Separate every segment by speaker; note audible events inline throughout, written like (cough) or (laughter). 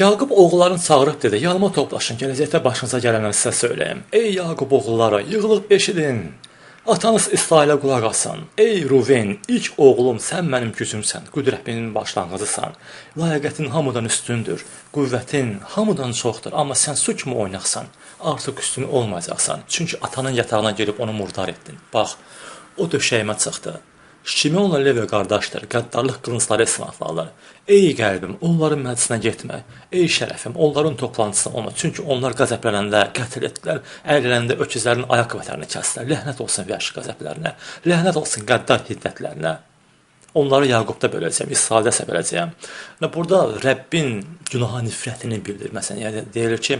Speaker 1: Yaqub oğullarını çağırıb dedi: "Yanıma toplaşın, gələcəkdə başınıza gələnləri sizə söyləyim. Ey Yaqub oğulları, yığılıb eşidin. Atanız İsrailə qulaq asın. Ey Ruven, ilk oğlum, sən mənim gücümsən, qüdrətimin başlanğıcısan. Ləyaqətin hamıdan üstündür, qüvvətin hamıdan çoxdur, amma sən su kimi oynaqsan, artıq üstün olmayacaqsan. Çünki atanın yatağına girib onu murdar etdin. Bax, o döşəyimə çıxdı. Şimonla Levi qardaşdır, qəddarlıq qılıncları isnaflarlar. Ey qəlbim, onların məclisinə getmə. Ey şərəfim, onların toplantısına olma. Çünki onlar qəzəblənəndə qətl etdilər, əllərində öküzlərin ayaq vətərini kəsdilər. Ləhnət olsun vəhşi qəzəblərinə, ləhnət olsun qəddar hiddətlərinə. Onları Yaqubda böləcəyəm, İsraildə isə böləcəyəm. Və burada Rəbbin günaha nifrətini bildirir. Məsələn, yəni deyilir ki,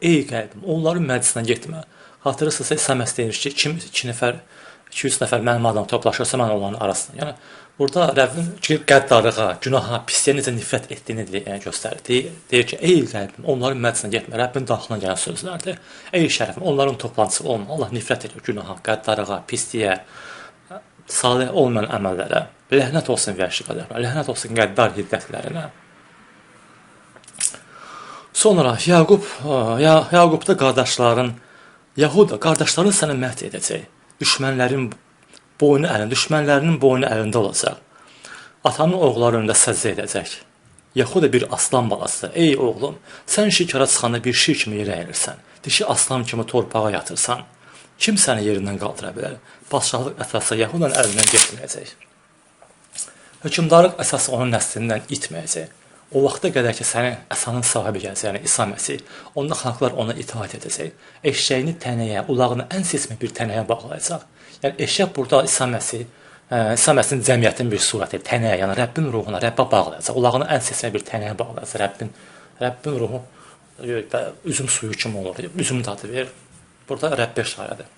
Speaker 1: ey qəlbim, onların məclisinə getmə. Xatırlısınızsa İsa Məsih deyir ki, kim 2 nəfər 200 nəfər mənim adıma toplaşırsa mən onların arasında. Yəni burada Rəbbin qəddarlığa, günaha, pisliyə necə nifrət etdiyini yəni, göstərir. Deyir, deyir ki, ey qəlbim, onların məclisinə getmə. Rəbbin daxilına gələn sözlərdir. Ey şərəfim, onların toplantısı olma. Allah nifrət edir günaha, qəddarlığa, pisliyə, salih olmayan əməllərə. Ləhnət olsun vəhşi qədərlərə, ləhnət olsun qəddar hiddətlərinə. Sonra Yaqub, ya Yaqubda qardaşların Yahuda qardaşların səni məhv edəcək düşmənlərin boynu əlində, düşmənlərinin boynu əlində olacaq. Atanın oğulları önündə səzdə edəcək. Yaxud da bir aslan balası. Ey oğlum, sən şikara çıxanda bir şir kimi yerə əyilirsən. Dişi aslan kimi torpağa yatırsan. Kim səni yerindən qaldıra bilər? Padşahlıq əsası Yahudanın əlindən getməyəcək. Hökmdarlıq əsası onun nəslindən itməyəcək. O vaxta qədər ki, sənin əsanın sahibi gəlsə, yəni İsa Məsih, onda xalqlar ona itaat edəcək. Eşşəyini tənəyə, ulağını ən seçmə bir tənəyə bağlayacaq. Yəni eşşək burada İsa Məsih, ə, İsa Məsihin cəmiyyətin bir surəti, tənəyə, yəni Rəbbin ruhuna, Rəbbə bağlayacaq. Ulağını ən seçmə bir tənəyə bağlayacaq. Rəbbin Rəbbin ruhu üzüm suyu kimi olur, üzüm dadı verir. Burada Rəbbə işarədir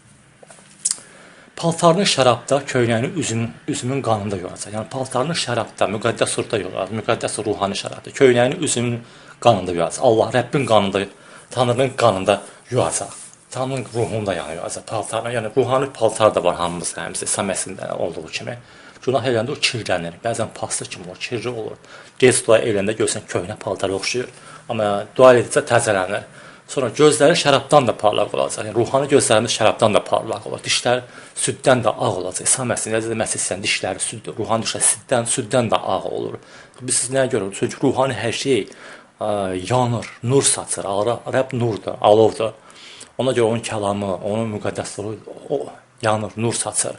Speaker 1: paltarını şərabda, köynəyini üzüm, üzümün qanında yuyacaq. Yəni paltarını şərabda, müqəddəs ruhda yuyacaq, müqəddəs ruhani şərabda, köynəyini üzümün qanında yuyacaq. Allah Rəbbin qanında, Tanrının qanında yuyacaq. Tanrının ruhunda yəni yuyacaq paltarını. Yəni ruhani paltar da var hamımız həmisi səməsində olduğu kimi. Günah eləndə o kirlənir. Bəzən paslı kimi olur, kirli olur. Gec dua eləndə görsən köhnə paltara oxşuyur. Amma dua edəcək təzələnir. Sonra gözləri şərabdan da parlaq olacaq. Yəni ruhani gözlərində şərabdan da parlaq olacaq. Dişlər süddən də ağ olacaq. İsa Məsih necə də məsələn dişləri süd, ruhani dişlər süddən, süddən də ağ olur. Biz siz nəyə görə? Çünki ruhani hər şey ə, yanır, nur saçır. Rəbb nurdur, alovdur. Ona görə onun kəlamı, onun müqəddəsliyi o yanır, nur saçır.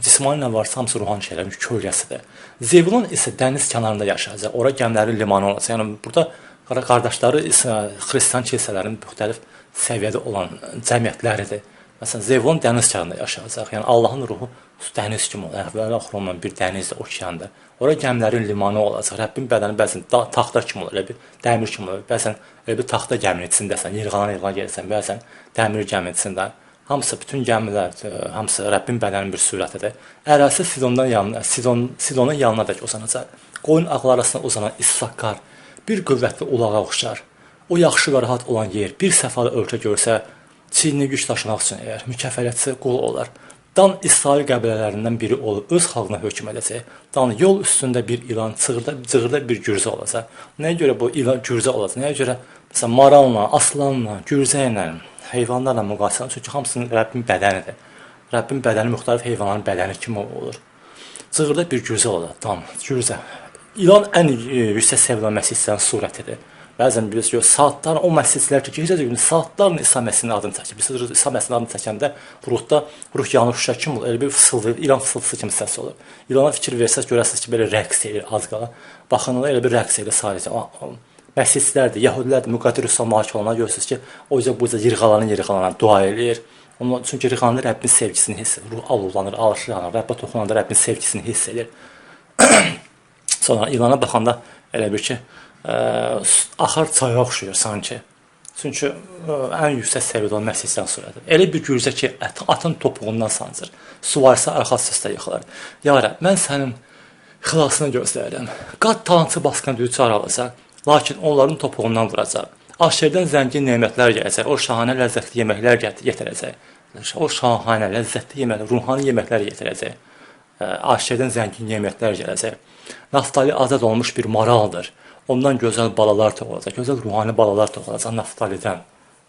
Speaker 1: Cismani nə varsa hamısı ruhani şeylərin kölgəsidir. Zevlon isə dəniz kənarında yaşayacaq. Ora gəmilərin limanı olacaq. Yəni burada qardaşları xristian kilsələrin müxtəlif səviyyədə olan cəmiyyətləridir. Məsələn, Zevlon dəniz kənarında yaşayacaq. Yəni Allahın ruhu dəniz kimi olur. Əvvəl axır olmayan bir dənizdir, okeandır. Ora gəmilərin limanı olacaq. Rəbbin bədəni bəzən taxta kimi olur, elə bir dəmir kimi olur. Bəzən elə bir taxta gəminin içindəsən, yırğalana-yırğalana gəlirsən, bəzən dəmir gəminin içində. Hamısı bütün gəmilər, hamısı Rəbbin bədəninin bir surətidir. Ərazisi Sidondan yanına, Sidon Sidonun yanına da uzanacaq. Qoyun ağları arasında uzanan İssakar bir qüvvətli ulağa oxşar. O yaxşı və rahat olan yer bir səfalı ölkə görsə, çiynini güc daşımaq üçün əgər mükəffəliyyətçi qul olar. Dan İsrail qəbilələrindən biri olub öz xalqına hökm edəcək. Dan yol üstündə bir ilan, çığırda, cığırda bir gürcə olacaq. Nəyə görə bu ilan gürcə olacaq? Nəyə görə məsələn maralla, aslanla, gürcə ilə, heyvanlarla müqayisə çünki hamısının Rəbbin bədənidir. Rəbbin bədəni müxtəlif heyvanların bədəni kimi olur. Cığırda bir gürcə olacaq. Dan, gürcə. İlan ən e, yüksək sevilən məsihlərin surətidir. Bəzən bilirsiniz, saatlar o məsihlər ki, gecə gün saatlarla İsa Məsihinin adını çəkir. Biz İsa Məsihinin adını çəkəndə ruhda ruh yanır şüşə kimi olur. Elə bir fısıldı, İran fısıltısı kimi səs olur. İlana fikir versəz görəsiniz ki, belə rəqs edir az qala. Baxın elə bir rəqs edir sadəcə. Məsihlərdir, Yahudilərdir, müqaddir Rüsal malik olanlar görürsüz ki, o yüzden bu yüzden yırğalanan yırğalanan dua eləyir. Onlar çünki yırğalanır Rəbbin sevgisini hiss edir. Ruh alovlanır, alışır, Rəbbə toxunanda Rəbbin sevgisini hiss edir. (clears throat) Sonra ilana baxanda elə bir ki, ə, axar çaya oxşuyur sanki. Çünki ə, ən yüksək səviyyədə olan məsihsən surədir. Elə bir gürcə ki, ət, atın topuğundan sancır. Su varsa arxa səslə yıxılar. Ya Rəbb, mən sənin xilasını gözləyirəm. Qad talançı basqın düçar alacaq, lakin onların topuğundan vuracaq. Aşirdən zəngin nemətlər gələcək, o şahanə ləzzətli yeməklər gətirəcək. O şahanə ləzzətli yeməklər, ruhani yeməklər gətirəcək. Aşirdən zəngin nemətlər gələcək. Naftali azad olmuş bir maraldır. Ondan gözəl balalar doğulacaq, gözəl ruhani balalar doğulacaq Naftalidən.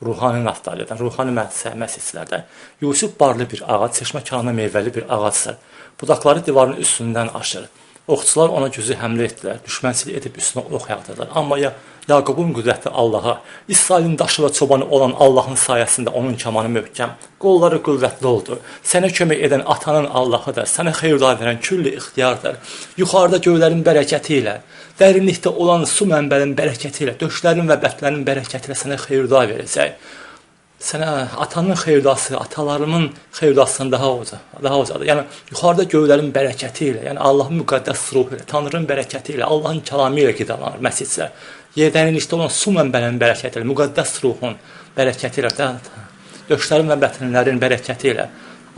Speaker 1: Ruhani Naftalidən, ruhani məsihçilərdən. Yusuf barlı bir ağac, çeşmə kənarında meyvəli bir ağacdır. Budaqları divarın üstündən aşır. Oxçular ona gözü həmlə etdilər, düşmənçilik edib üstünə ox yağdırdılar. Amma ya Yaqubun qüdrətli Allaha, İsrailin daşı və çobanı olan Allahın sayəsində onun kamanı möhkəm, qolları qüvvətli oldu. Sənə kömək edən atanın Allahıdır, sənə xeyirlər verən külli ixtiyardır. Yuxarıda göylərin bərəkəti ilə, dərinlikdə olan su mənbənin bərəkəti ilə, döşlərin və bətlərin bərəkəti ilə sənə xeyirlər verəcək sənə atanın xeyrdası, atalarımın xeyrdasından daha uca, daha ucadır. Yəni yuxarıda göylərin bərəkəti ilə, yəni Allahın müqəddəs ruhu ilə, Tanrının bərəkəti ilə, Allahın kəlamı ilə qidalanır məscidlər. Yerdənlikdə olan su mənbələrinin bərəkəti ilə, müqəddəs ruhun bərəkəti ilə, döşlərin və bətnlərin bərəkəti ilə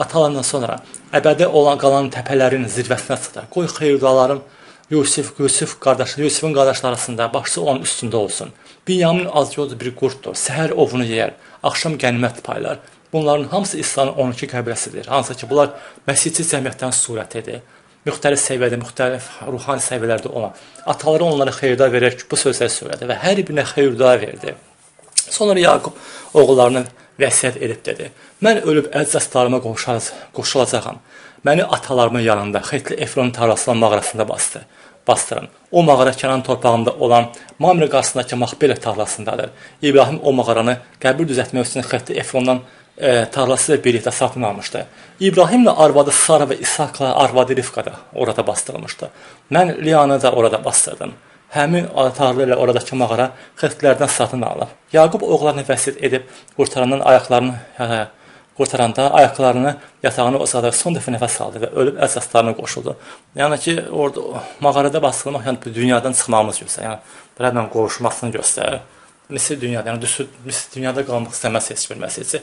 Speaker 1: atalarından sonra əbədi olan qalan təpələrin zirvəsinə çıxar. Qoy xeyirdalarım Yusuf, Yusuf qardaşı, Yusufun qardaşları arasında başçı olan üstündə olsun. Binyamin azcığız bir qurtdur. Səhər ovunu yeyər, axşam qənimət paylar. Bunların hamısı İslamın 12 qəbiləsidir. Hansı ki, bunlar məsihçi cəmiyyətdən surətidir. Müxtəlif səviyyədə, müxtəlif ruhani səviyyələrdə olan. Ataları onlara xeyirda verərək bu sözləri söylədi və hər birinə xeyirda verdi. Sonra Yaqub oğullarına vəsiyyət edib dedi: Mən ölüb əzəstarıma qoşulacağam. Məni atalarımın yanında Xetli Efron tarlasının mağarasında bastı basdırın. O mağara Kənan torpağında olan Mamre qarşısındakı Maxbela tarlasındadır. İbrahim o mağaranı qəbir düzəltmək üçün Xətti Efrondan e, tarlası ilə birlikdə satın almışdı. İbrahimlə arvadı Sara və İshakla arvadı Rifqa da orada bastırılmışdı. Mən Liyanı da orada bastırdım. Həmin tarla ilə oradakı mağara Xəttlərdən satın alınıb. Yaqub oğlanı vəsiyyət edib qurtarandan ayaqlarını hə, qurtaranda ayaqlarını yatağına uzadıb son dəfə nəfəs aldı və ölüb əsaslarına qoşuldu. Yəni ki, orada mağarada basılmaq, yəni dünyadan çıxmağımız göstərir. Yəni bərabərlə qovuşmasını göstərir. Misir dünyada, yəni Misir dünyada qalmaq istəməz heç bir məsəlçi.